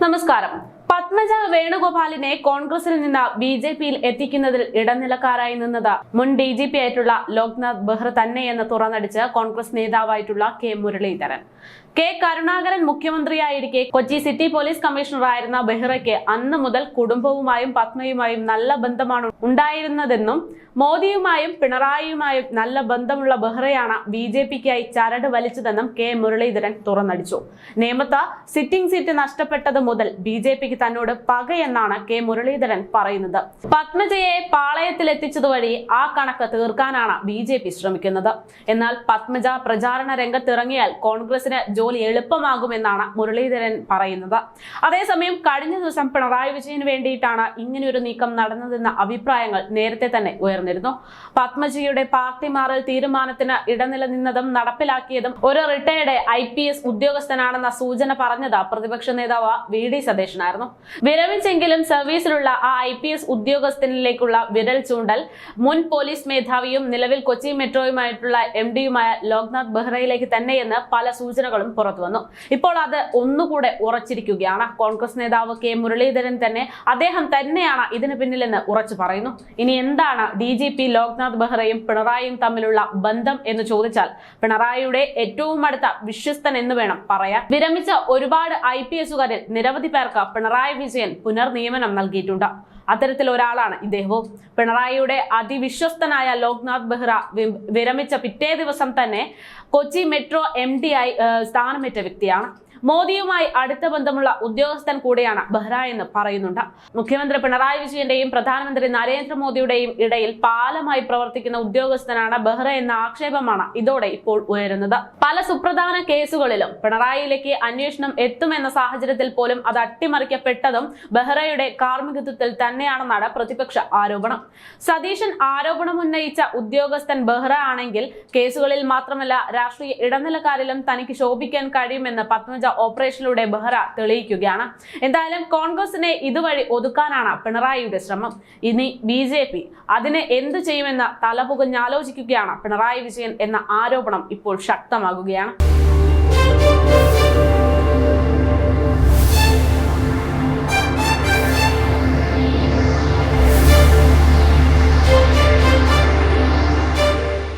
നമസ്കാരം പത്മജ വേണുഗോപാലിനെ കോൺഗ്രസിൽ നിന്ന് ബി ജെ പിയിൽ എത്തിക്കുന്നതിൽ ഇടനിലക്കാരായി നിന്നത് മുൻ ഡി ജി പി ആയിട്ടുള്ള ലോക്നാഥ് ബെഹ്റ തന്നെയെന്ന് തുറന്നടിച്ച് കോൺഗ്രസ് നേതാവായിട്ടുള്ള കെ മുരളീധരൻ. കെ കരുണാകരൻ മുഖ്യമന്ത്രിയായിരിക്കെ കൊച്ചി സിറ്റി പോലീസ് കമ്മീഷണറായിരുന്ന ബെഹ്റയ്ക്ക് അന്ന് മുതൽ കുടുംബവുമായും പത്മയുമായും നല്ല ബന്ധമാണ് ഉണ്ടായിരുന്നതെന്നും മോദിയുമായും പിണറായിയുമായും നല്ല ബന്ധമുള്ള ബെഹ്റയാണ് ബി ജെ പിക്കായി ചരട് വലിച്ചതെന്നും കെ മുരളീധരൻ തുറന്നടിച്ചു. നേമത്ത് സിറ്റിംഗ് സീറ്റ് നഷ്ടപ്പെട്ടത് മുതൽ ബി ജെ പിക്ക് തന്നോട് പകയെന്നാണ് കെ മുരളീധരൻ പറയുന്നത്. പത്മജയെ പാളയത്തിൽ എത്തിച്ചതുവഴി ആ കണക്ക് തീർക്കാനാണ് ബി ജെ പി ശ്രമിക്കുന്നത്. എന്നാൽ പത്മജ പ്രചാരണ രംഗത്തിറങ്ങിയാൽ കോൺഗ്രസിന് ജോലി എളുപ്പമാകുമെന്നാണ് മുരളീധരൻ പറയുന്നത്. അതേസമയം കഴിഞ്ഞ ദിവസം പിണറായി വിജയന് വേണ്ടിയിട്ടാണ് ഇങ്ങനെയൊരു നീക്കം നടന്നതെന്ന അഭിപ്രായങ്ങൾ നേരത്തെ തന്നെ ഉയർന്നിരുന്നു. പത്മജിയുടെ പാർട്ടി മാറൽ തീരുമാനത്തിന് ഇടനിലനിന്നതും നടപ്പിലാക്കിയതും ഒരു റിട്ടയർഡ് ഐ പി എസ് ഉദ്യോഗസ്ഥനാണെന്ന സൂചന പറഞ്ഞത് പ്രതിപക്ഷ നേതാവ് വി ഡി സതീശനായിരുന്നു. വിരമിച്ചെങ്കിലും സർവീസിലുള്ള ആ ഐ പി എസ് ഉദ്യോഗസ്ഥനിലേക്കുള്ള വിരൽ ചൂണ്ടൽ മുൻ പോലീസ് മേധാവിയും നിലവിൽ കൊച്ചി മെട്രോയുമായിട്ടുള്ള എം ഡിയുമായ ലോക്നാഥ് ബെഹ്റയിലേക്ക് തന്നെയെന്ന് പല സൂചനകളും പുറത്തുവന്നു ഇപ്പോൾ അത് ഒന്നുകൂടെ ഉറച്ചിരിക്കുകയാണ്. കോൺഗ്രസ് നേതാവ് കെ മുരളീധരൻ തന്നെ അദ്ദേഹം തന്നെയാണ് ഇതിന് പിന്നിലെന്ന് ഉറച്ചു പറയുന്നു. ഇനി എന്താണ് ഡി ജി പി ലോക്നാഥ് ബെഹ്റയും പിണറായിയും തമ്മിലുള്ള ബന്ധം എന്ന് ചോദിച്ചാൽ പിണറായിയുടെ ഏറ്റവും അടുത്ത വിശ്വസ്തൻ എന്ന് വേണം പറയാൻ. വിരമിച്ച ഒരുപാട് ഐ പി എസുകാരിൽ നിരവധി പേർക്ക് പിണറായി വിജയൻ പുനർനിയമനം നൽകിയിട്ടുണ്ട്. അത്തരത്തിൽ ഒരാളാണ് ഇദ്ദേഹവും. പിണറായിയുടെ അതിവിശ്വസ്തനായ ലോക്നാഥ് ബെഹ്റ വിരമിച്ച പിറ്റേ ദിവസം തന്നെ കൊച്ചി മെട്രോ എം ആയി സ്ഥാനമേറ്റ വ്യക്തിയാണ്. മോദിയുമായി അടുത്ത ബന്ധമുള്ള ഉദ്യോഗസ്ഥൻ കൂടെയാണ് ബെഹ്റ എന്ന് പറയുന്നുണ്ട്. മുഖ്യമന്ത്രി പിണറായി വിജയന്റെയും പ്രധാനമന്ത്രി നരേന്ദ്രമോദിയുടെയും ഇടയിൽ പാലമായി പ്രവർത്തിക്കുന്ന ഉദ്യോഗസ്ഥനാണ് ബെഹ്റ എന്ന ആക്ഷേപമാണ് ഇതോടെ ഇപ്പോൾ ഉയരുന്നത്. പല സുപ്രധാന കേസുകളിലും പിണറായിയിലേക്ക് അന്വേഷണം എത്തുമെന്ന സാഹചര്യത്തിൽ പോലും അത് അട്ടിമറിക്കപ്പെട്ടതും ബെഹ്റയുടെ കാർമ്മികത്വത്തിൽ തന്നെയാണെന്നാണ് പ്രതിപക്ഷ ആരോപണം. സതീശൻ ആരോപണം ഉന്നയിച്ച ഉദ്യോഗസ്ഥൻ ബെഹ്റ ആണെങ്കിൽ കേസുകളിൽ മാത്രമല്ല രാഷ്ട്രീയ ഇടനിലക്കാരിലും തനിക്ക് ശോഭിക്കാൻ കഴിയുമെന്ന് പത്മജ ഓപ്പറേഷനിലൂടെ ബെഹ്റ തെളിയിക്കുകയാണ്. എന്തായാലും കോൺഗ്രസിനെ ഇതുവഴി ഒതുക്കാനാണ് പിണറായിയുടെ ശ്രമം. ഇനി ബി ജെ പി അതിന് എന്തു ചെയ്യുമെന്ന് തലപുകഞ്ഞാലോചിക്കുകയാണ് പിണറായി വിജയൻ എന്ന ആരോപണം ഇപ്പോൾ ശക്തമാകുകയാണ്.